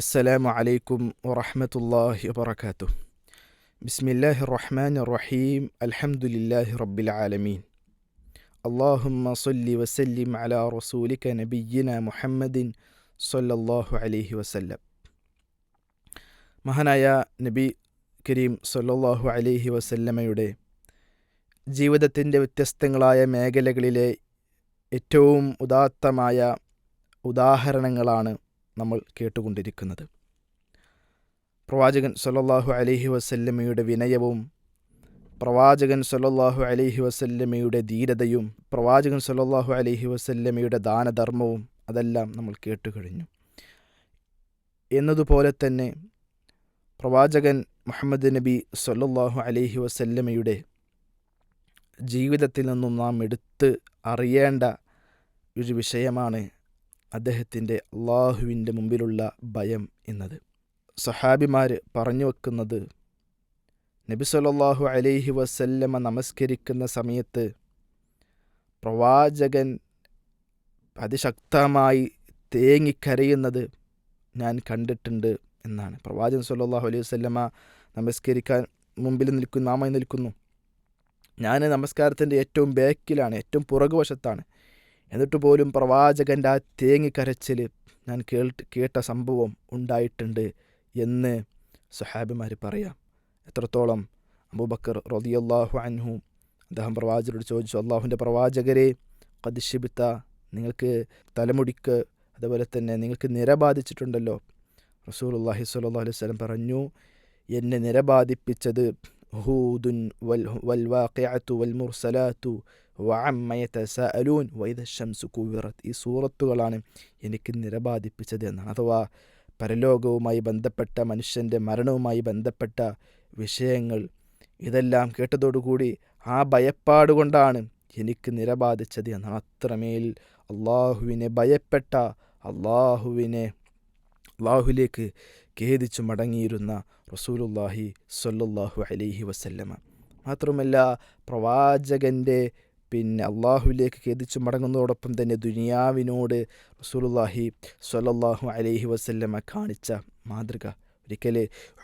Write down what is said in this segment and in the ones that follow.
السلام عليكم ورحمة الله وبركاته بسم الله الرحمن الرحيم الحمد لله رب العالمين اللهم صل وسلم على رسولك نبينا محمد صلى الله عليه وسلم മഹാനായ നബി കരീം സല്ലല്ലാഹു അലൈഹി വസല്ലമയുടെ ജീവിതത്തിൻ്റെ വ്യത്യസ്തങ്ങളായ മേഖലകളിലെ ഏറ്റവും ഉദാത്തമായ ഉദാഹരണങ്ങളാണ് നമ്മൾ കേട്ടുകൊണ്ടിരിക്കുന്നത്. പ്രവാചകൻ സല്ലല്ലാഹു അലഹി വസല്ലമ്മയുടെ വിനയവും പ്രവാചകൻ സല്ലല്ലാഹു അലഹി വസല്ലമ്മയുടെ ധീരതയും പ്രവാചകൻ സല്ലല്ലാഹു അലഹി വസല്ലമ്മയുടെ ദാനധർമ്മവും അതെല്ലാം നമ്മൾ കേട്ടുകഴിഞ്ഞു. എന്നതുപോലെ തന്നെ പ്രവാചകൻ മുഹമ്മദ് നബി സല്ലല്ലാഹു അലഹി വസല്ലമ്മയുടെ ജീവിതത്തിൽ നിന്നും നാം എടുത്ത് അറിയേണ്ട ഒരു വിഷയമാണ് അദ്ദേഹത്തിന്റെ അള്ളാഹുവിന്റെ മുമ്പിലുള്ള ഭയം എന്നത്. സഹാബിമാർ പറഞ്ഞു വെക്കുന്നത് നബി സല്ലല്ലാഹു അലൈഹി വസല്ലമ നമസ്കരിക്കുന്ന സമയത്ത് പ്രവാചകൻ അതിശക്തമായി തേങ്ങിക്കരയുന്നത് ഞാൻ കണ്ടിട്ടുണ്ട് എന്നാണ്. പ്രവാചകൻ സല്ലാഹു അലൈഹി വസല്ലമ നമസ്കരിക്കാൻ മുമ്പിൽ നിൽക്കുന്നു നാമായി നിൽക്കുന്നു. ഞാൻ നമസ്കാരത്തിന്റെ ഏറ്റവും ബാക്കിലാണ് ഏറ്റവും പുറകുവശത്താണ്. എന്നിട്ട് പോലും പ്രവാചകന്റെ ആ തേങ്ങിക്കരച്ചിൽ ഞാൻ കേട്ട് കേട്ട സംഭവം ഉണ്ടായിട്ടുണ്ട് എന്ന് സഹാബിമാർ പറയാം. എത്രത്തോളം അബൂബക്കർ റതിയല്ലാഹു അൻഹു അദ്ദേഹം പ്രവാചകരോട് ചോദിച്ചു അള്ളാഹുവിന്റെ പ്രവാചകരെ കദിശിബിത്ത നിങ്ങൾക്ക് തലമുടിക്ക് അതുപോലെ തന്നെ നിങ്ങൾക്ക് നിര ബാധിച്ചിട്ടുണ്ടല്ലോ. റസൂലുല്ലാഹി അള്ളാഹി അലൈഹി വസല്ലം പറഞ്ഞു എന്നെ നിരബാധിപ്പിച്ചത് ഹൂദുൻ വൽ വൽ വാഖിഅത്തു വൽ മുർസലാത്തു വഅമ്മയതസാഅലൂൻ വൈദ ഷംസ് കുവിറത്ത് ഈ സൂറത്തുകളാണ് എനിക്ക് നിരബാധിപ്പിച്ചത് എന്നാണ് അഥവാ പരലോകവുമായി ബന്ധപ്പെട്ട മനുഷ്യന്റെ മരണവുമായി ബന്ധപ്പെട്ട വിഷയങ്ങൾ ഇതെല്ലാം കേട്ടതോടുകൂടി ആ ഭയപ്പാട് കൊണ്ടാണ് എനിക്ക് നിരബാധിച്ചത്. എന്നാണ് അത്രമേൽ അള്ളാഹുവിനെ ഭയപ്പെട്ട അള്ളാഹുവിനെ അള്ളാഹുലേക്ക് ഖേദിച്ചു മടങ്ങിയിരുന്ന റസൂലുല്ലാഹി സല്ലല്ലാഹു അലൈഹി വസല്ലമ. മാത്രമല്ല പ്രവാചകന്റെ പിന്നെ അള്ളാഹുവിലേക്ക് ഖേദിച്ചു മടങ്ങുന്നതോടൊപ്പം തന്നെ ദുനിയാവിനോട് റസൂലുല്ലാഹി സ്വലല്ലാഹു അലൈഹി വസല്ലമ കാണിച്ച മാതൃക. ഒരിക്കൽ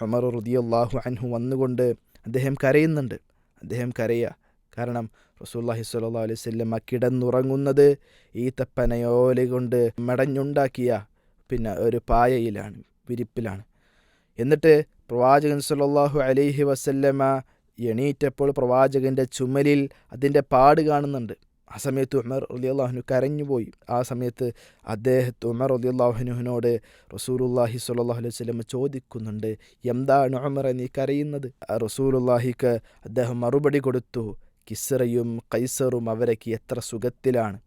ഉമർ റദിയല്ലാഹു അൻഹു വന്നുകൊണ്ട് അദ്ദേഹം കരയുന്നുണ്ട്. അദ്ദേഹം കരയുക കാരണം റസൂല്ലാഹി സ്വല്ലല്ലാഹു അലൈഹി വസല്ലമ കിടന്നുറങ്ങുന്നത് ഈ തപ്പനയോല കൊണ്ട് മടഞ്ഞുണ്ടാക്കിയ പിന്നെ ഒരു പായയിലാണ് വിരിപ്പിലാണ്. എന്നിട്ട് പ്രവാചകൻ സല്ലല്ലാഹു അലൈഹി വസല്ലമ എണീറ്റപ്പോൾ പ്രവാചകന്റെ ചുമലിൽ അതിന്റെ പാട് കാണുന്നുണ്ട്. ആ സമയത്ത് ഉമർ റലിയല്ലാഹുനു കരഞ്ഞുപോയി. ആ സമയത്ത് അദ്ദേഹത്ത് ഉമർ റലിയല്ലാഹുനുവിനോട് റസൂലുല്ലാഹി സ്വല്ലല്ലാഹു അലൈഹി വസല്ലം ചോദിക്കുന്നുണ്ട് എന്താണ് ഉമർ നീ കരയുന്നത്? റസൂലുല്ലാഹിക്ക് അദ്ദേഹം മറുപടി കൊടുത്തു കിസറയും കൈസറും അവരൊക്കെ എത്ര സുഖത്തിലാണ്.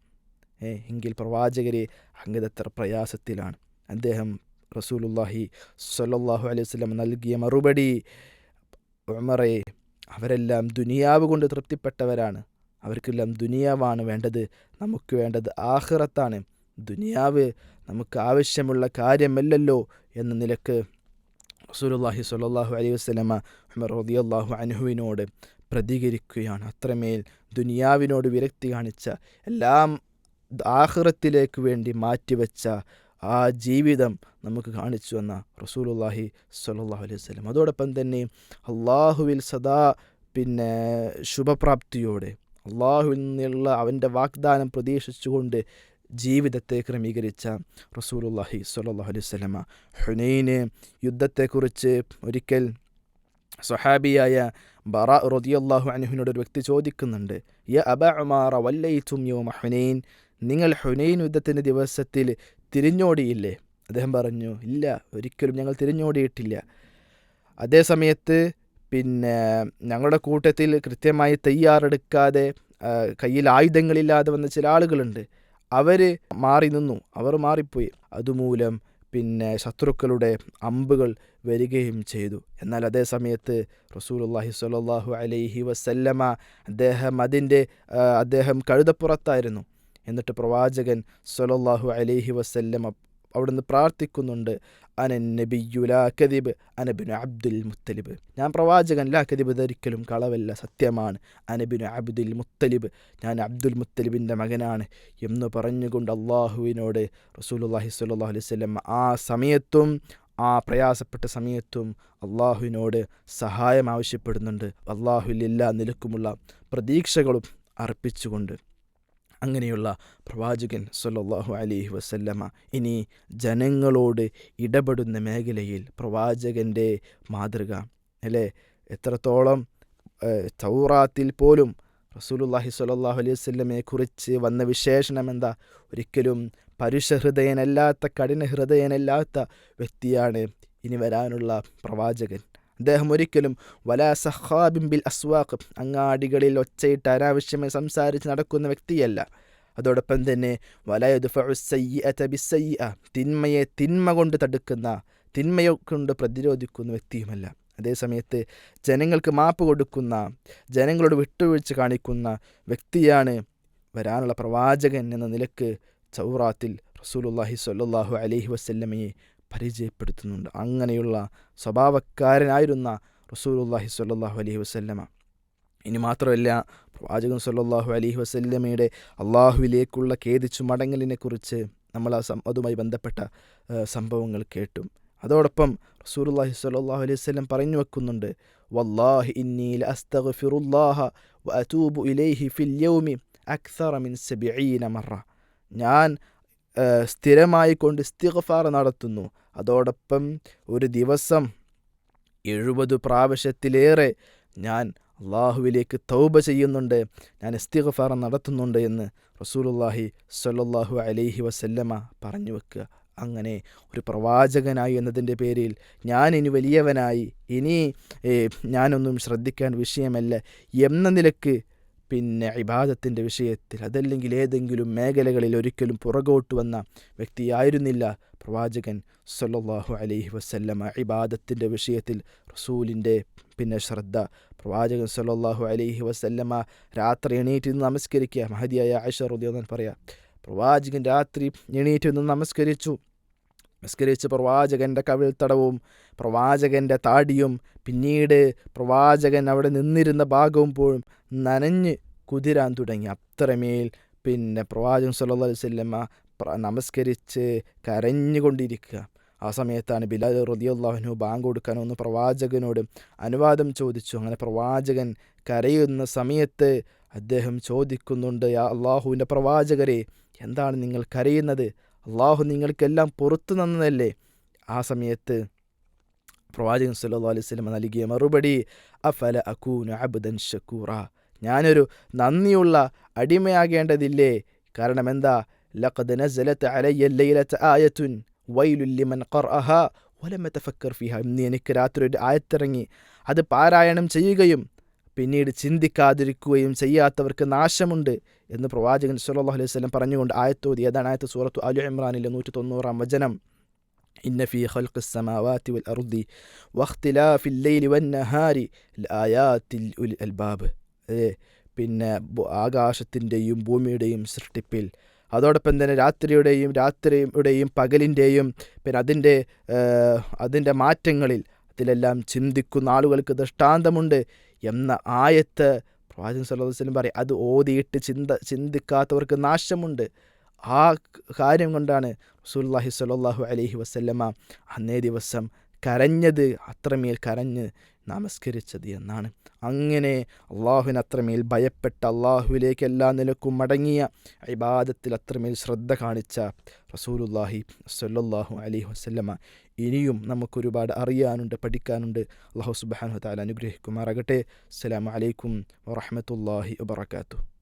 എങ്കിൽ പ്രവാചകരെ അങ്ങതെത്ര പ്രയാസത്തിലാണ്. അദ്ദേഹം റസൂലുല്ലാഹി സ്വല്ലല്ലാഹു അലൈഹി വസല്ലം നൽകിയ മറുപടി ഉമറെ അവരെല്ലാം ദുനിയാവ് കൊണ്ട് തൃപ്തിപ്പെട്ടവരാണ്. അവർക്കെല്ലാം ദുനിയാവാണ് വേണ്ടത്. നമുക്ക് വേണ്ടത് ആഹ്റത്താണ്. ദുനിയാവ് നമുക്ക് ആവശ്യമുള്ള കാര്യമല്ലല്ലോ എന്ന നിലയ്ക്ക് റസൂലുല്ലാഹി സ്വല്ലല്ലാഹു അലൈഹി വസല്ലമ ഉമർ റളിയല്ലാഹു അൻഹുവിനോട് പ്രതികരിക്കുകയാണ്. അത്രമേൽ ദുനിയാവിനോട് വിരക്തി കാണിച്ച എല്ലാം ആഹ്റത്തിലേക്ക് വേണ്ടി മാറ്റിവെച്ച ആ ജീവിതം നമുക്ക് കാണിച്ചു വന്ന റസൂലുല്ലാഹി സ്വല്ലല്ലാഹു അലൈഹി വസല്ലം. അതോടൊപ്പം തന്നെ അള്ളാഹുവിൽ സദാ പിന്നെ ശുഭപ്രാപ്തിയോടെ അള്ളാഹുവിൽ നിന്നുള്ള അവന്റെ വാഗ്ദാനം പ്രതീക്ഷിച്ചുകൊണ്ട് ജീവിതത്തെ ക്രമീകരിച്ച റസൂലുല്ലാഹി സ്വല്ലല്ലാഹു അലൈഹി വസല്ലമ ഹുനൈന് യുദ്ധത്തെക്കുറിച്ച് ഒരിക്കൽ സ്വഹാബിയായ ബറ റദിയല്ലാഹു അനുഹിനോട് ഒരു വ്യക്തി ചോദിക്കുന്നുണ്ട് യ അബ അമാറ വല്ലൈത്തും യോ ഹുനൈൻ? നിങ്ങൾ ഹുനൈൻ യുദ്ധത്തിന്റെ ദിവസത്തിൽ തിരിഞ്ഞോടിയില്ലേ? അദ്ദേഹം പറഞ്ഞു ഇല്ല ഒരിക്കലും ഞങ്ങൾ തിരിഞ്ഞോടിയിട്ടില്ല. അതേ സമയത്ത് പിന്നെ ഞങ്ങളുടെ കൂട്ടത്തിൽ കൃത്യമായി തയ്യാറെടുക്കാതെ കയ്യിൽ ആയുധങ്ങളില്ലാതെ വന്ന ചില ആളുകളുണ്ട്. അവർ മാറി നിന്നു. അവർ മാറിപ്പോയി. അതുമൂലം പിന്നെ ശത്രുക്കളുടെ അമ്പുകൾ വരികയും ചെയ്തു. എന്നാൽ അതേ സമയത്ത് റസൂലുല്ലാഹി സ്വല്ലല്ലാഹു അലൈഹി വസല്ലമ അദ്ദേഹം അതിന്റെ അദ്ദേഹം കഴുതപ്പുറത്തായിരുന്നു. എന്നിട്ട് പ്രവാചകൻ സ്വലല്ലാഹു അലൈഹി വസല്ലമ അവിടുന്ന് പ്രാർത്ഥിക്കുന്നുണ്ട്. അനൻ നബിയു ലാ കദിബ് അനബിന് അബ്ദുൽ മുത്തലിബ്. ഞാൻ പ്രവാചകൻ ലാ കദിബ് ധരിക്കലും കളവല്ല സത്യമാണ്. അനബിന് അബ്ദുൽ മുത്തലിബ് ഞാൻ അബ്ദുൽ മുത്തലിബിന്റെ മകനാണ് എന്ന് പറഞ്ഞുകൊണ്ട് അള്ളാഹുവിനോട് റസൂലുല്ലാഹി സ്വല്ലല്ലാഹു അലൈഹി വസല്ലം ആ സമയത്തും ആ പ്രയാസപ്പെട്ട സമയത്തും അള്ളാഹുവിനോട് സഹായം ആവശ്യപ്പെടുന്നുണ്ട്. അള്ളാഹുവിൽ എല്ലാ നിലക്കുമുള്ള പ്രതീക്ഷകളും അർപ്പിച്ചുകൊണ്ട്. അങ്ങനെയുള്ള പ്രവാചകൻ സല്ലല്ലാഹു അലൈഹി വസല്ലമ ഇനി ജനങ്ങളോട് ഇടപെടുന്ന മേഖലയിൽ പ്രവാചകന്റെ മാതൃക. അല്ലേ? എത്രത്തോളം തൗറാത്തിൽ പോലും റസൂലുല്ലാഹി സ്വല്ലല്ലാഹു അലൈഹി വസല്ലമയെ കുറിച്ച് വന്ന വിശേഷണം എന്താ? ഒരിക്കലും പരുഷഹൃദയനല്ലാത്ത കഠിന ഹൃദയനല്ലാത്ത വ്യക്തിയാണ് ഇനി വരാനുള്ള പ്രവാചകൻ. അദ്ദേഹം ഒരിക്കലും വലാ സഹാബിൻ ബിൽ അസ്വാഖ് അങ്ങാടികളിൽ ഒച്ചയിട്ട് അനാവശ്യമായി സംസാരിച്ച് നടക്കുന്ന വ്യക്തിയല്ല. അതോടൊപ്പം തന്നെ വലയുദ്ഫയ്യ തിന്മയെ തിന്മ കൊണ്ട് തടുക്കുന്ന തിന്മയെ കൊണ്ട് പ്രതിരോധിക്കുന്ന വ്യക്തിയുമല്ല. അതേസമയത്ത് ജനങ്ങൾക്ക് മാപ്പ് കൊടുക്കുന്ന ജനങ്ങളോട് വിട്ടുവീഴ്ച കാണിക്കുന്ന വ്യക്തിയാണ് വരാനുള്ള പ്രവാചകൻ എന്ന നിലയ്ക്ക് ചൗറാത്തിൽ റസൂലുള്ളാഹി സ്വല്ലല്ലാഹു അലഹി വസല്ലമയെ പരിചയപ്പെടുത്തുന്നുണ്ട്. അങ്ങനെയുള്ള സ്വഭാവക്കാരനായിരുന്ന റസൂലുള്ളാഹി സ്വല്ലല്ലാഹു അലഹി വസ്ല്ലമ. ഇനി മാത്രമല്ല പ്രവാചകൻ സല്ലാഹു അലഹി വസല്ലമയുടെ അള്ളാഹുവിലേക്കുള്ള ഖേദിച്ചു മടങ്ങലിനെക്കുറിച്ച് നമ്മൾ ആ അതുമായി ബന്ധപ്പെട്ട സംഭവങ്ങൾ കേട്ടു. അതോടൊപ്പം റസൂലുള്ളാഹി സ്വല്ലല്ലാഹു അലൈഹി വസല്ലം പറഞ്ഞു വെക്കുന്നുണ്ട് വല്ലാഹി ഇന്നി ലഅസ്തഗ്ഫിറുല്ലാഹ വഅതൂബു ഇലൈഹി ഫിൽ യൗമി അക്സറ മിൻ ഞാൻ സ്ഥിരമായി കൊണ്ട് ഇസ്തിഗ്ഫാർ നടത്തുന്നു. അതോടൊപ്പം ഒരു ദിവസം എഴുപത് പ്രാവശ്യത്തിലേറെ ഞാൻ അള്ളാഹുവിലേക്ക് തൗബ ചെയ്യുന്നുണ്ട് ഞാൻ ഇസ്തിഗ്ഫാർ നടത്തുന്നുണ്ട് എന്ന് റസൂലുള്ളാഹി സല്ലാഹു അലൈഹി വസല്ലമ പറഞ്ഞു വെക്കുക. അങ്ങനെ ഒരു പ്രവാചകനായി എന്നതിന്റെ പേരിൽ ഞാൻ ഇനി വലിയവനായി ഇനി ഞാനൊന്നും ശ്രദ്ധിക്കാൻ വിഷയമല്ല എന്ന നിലയ്ക്ക് പിന്നെ ഇബാദത്തിന്റെ വിഷയത്തിൽ അതല്ലെങ്കിൽ ഏതെങ്കിലും മേഖലകളിൽ ഒരിക്കലും പുറകോട്ട് വന്ന വ്യക്തിയായിരുന്നില്ല പ്രവാചകൻ സല്ലല്ലാഹു അലൈഹി വസല്ലമ. ഇബാദത്തിന്റെ വിഷയത്തിൽ റസൂലിന്റെ പിന്നെ ശ്രദ്ധ. പ്രവാചകൻ സല്ലല്ലാഹു അലൈഹി വസല്ലമ രാത്രി എണീറ്റ് നിന്ന് നമസ്കരിക്കുക. മഹദിയായ ആയിഷ അൻഹ പറയാം പ്രവാചകൻ രാത്രി എണീറ്റ് നിന്ന് നമസ്കരിച്ചു. നമസ്കരിച്ച് പ്രവാചകന്റെ കവിൾത്തടവും പ്രവാചകന്റെ താടിയും പിന്നീട് പ്രവാചകൻ അവിടെ നിന്നിരുന്ന ഭാഗവും പോലും നനഞ്ഞ് കുതിരാൻ തുടങ്ങി. അത്രമേൽ പിന്നെ പ്രവാചകൻ സല്ലു പ്ര- നമസ്കരിച്ച് കരഞ്ഞുകൊണ്ടിരിക്കുക. ആ സമയത്താണ് ബിലാൽ റളിയല്ലാഹു ബാങ്ക് കൊടുക്കാനൊന്ന് പ്രവാചകനോട് അനുവാദം ചോദിച്ചു. അങ്ങനെ പ്രവാചകൻ കരയുന്ന സമയത്ത് അദ്ദേഹം ചോദിക്കുന്നുണ്ട് അള്ളാഹുവിന്റെ പ്രവാചകരെ എന്താണ് നിങ്ങൾ കരയുന്നത്? അള്ളാഹു നിങ്ങൾക്കെല്ലാം പുറത്തു നന്നതല്ലേ? ആ സമയത്ത് പ്രവാചകൻ സല്ലാ അലൈഹി സ്വലമ നൽകിയ മറുപടി അഫല അക്കൂന അബുദൻ ഷക്കൂറ ഞാനൊരു നന്ദിയുള്ള അടിമയാകേണ്ടതില്ലേ? കാരണം എന്താ? ലഖദ് നസലത്ത് അലയ്യ ലൈലത്ത് ആയത്തുൻ വൈലുല്ലിമൻ ലിമൻ ഖർഅഹ വലമ തഫക്കർ ഫിഹ. ഇന്ന് എനിക്ക് രാത്രി ഒരു ആയത്തിറങ്ങി അത് പാരായണം ചെയ്യുകയും പിന്നീട് ചിന്തിക്കാതിരിക്കുകയും ചെയ്യാത്തവർക്ക് നാശമുണ്ട് എന്ന് പ്രവാചകൻ സല്ലല്ലാഹു അലൈഹി വസല്ലം പറഞ്ഞുകൊണ്ട് ആയത്തോതി ഏതാണ് ആയത്ത് സൂറത്തു അലു ഇമ്രാനിലെ നൂറ്റി തൊണ്ണൂറാം വചനം إن في خلق السماوات والأرض واختلاف الليل والنهار لآيات لأولي الألباب ഏ, പിന്നെ ഭൂ- ആകാശത്തിൻ്റെയും ഭൂമിയുടെയും സൃഷ്ടിപ്പിൽ അതോടൊപ്പം തന്നെ രാത്രിയുടെയും രാത്രിയുടെയും പകലിൻ്റെയും പിന്നെ അതിൻ്റെ അതിൻ്റെ മാറ്റങ്ങളിൽ അതിലെല്ലാം ചിന്തിക്കുന്ന ആളുകൾക്ക് ദൃഷ്ടാന്തമുണ്ട് എന്ന ആയത്ത് പ്രവാചകൻ അലൈഹി വസല്ലം പറയും. അത് ഓതിയിട്ട് ചിന്ത ചിന്തിക്കാത്തവർക്ക് നാശമുണ്ട്. ആ കാര്യം കൊണ്ടാണ് റസൂലുള്ളാഹി സലാഹു അലഹി വസ്ല്ലമ്മ അന്നേ ദിവസം കരഞ്ഞത് അത്രമേൽ കരഞ്ഞ് നമസ്കരിച്ചത് എന്നാണ്. അങ്ങനെ അള്ളാഹുവിന് അത്രമേൽ ഭയപ്പെട്ട അള്ളാഹുവിലേക്ക് എല്ലാ നിലക്കും മടങ്ങിയ ഇബാദത്തിൽ അത്രമേൽ ശ്രദ്ധ കാണിച്ച റസൂലുല്ലാഹി സ്വല്ലല്ലാഹു അലി വസല്ലമ ഇനിയും നമുക്കൊരുപാട് അറിയാനുണ്ട് പഠിക്കാനുണ്ട്. അള്ളാഹു സുബ്ഹാനഹു താല അനുഗ്രഹിക്കുമാറാകട്ടെ. അസ്സലാമലൈക്കും വറഹ്മത്തുള്ളാഹി വബറകാതുഹു.